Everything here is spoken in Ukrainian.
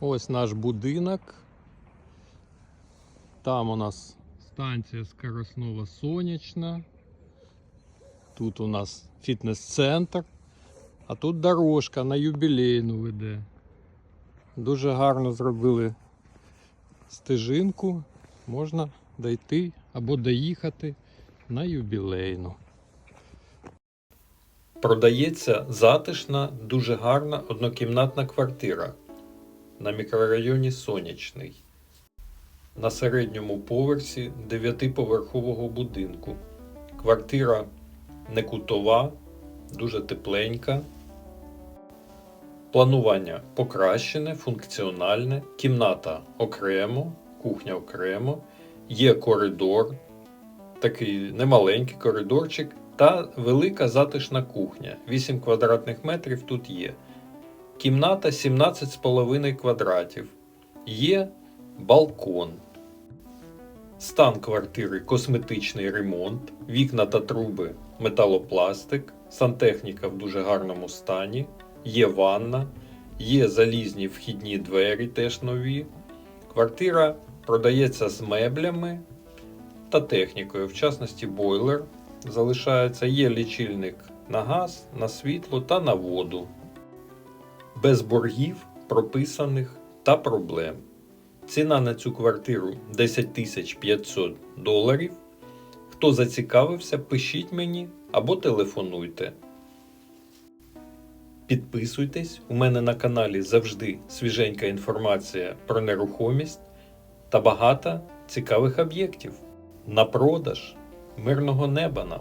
Ось наш будинок. Там у нас станція скоростнова сонячна. Тут у нас фітнес-центр. А тут дорожка на юбілейну веде. Дуже гарно зробили стежинку. Можна дойти або доїхати на юбілейну. Продається затишна, дуже гарна однокімнатна квартира на мікрорайоні Сонячний. На середньому поверсі дев'ятиповерхового будинку. Квартира не кутова, дуже тепленька. Планування покращене, функціональне, кімната окремо, кухня окремо, є коридор, такий немаленький коридорчик та велика затишна кухня. 8 квадратних метрів тут є. Кімната 17,5 квадратів. Є балкон. Стан квартири косметичний ремонт, вікна та труби металопластик, сантехніка в дуже гарному стані, є ванна, є залізні вхідні двері теж нові. Квартира продається з меблями та технікою, в частності бойлер залишається, є лічильник на газ, на світло та на воду. Без боргів, прописаних та проблем. Ціна на цю квартиру 10 500 доларів. Хто зацікавився, пишіть мені або телефонуйте. Підписуйтесь, у мене на каналі завжди свіженька інформація про нерухомість та багато цікавих об'єктів. На продаж мирного неба нам!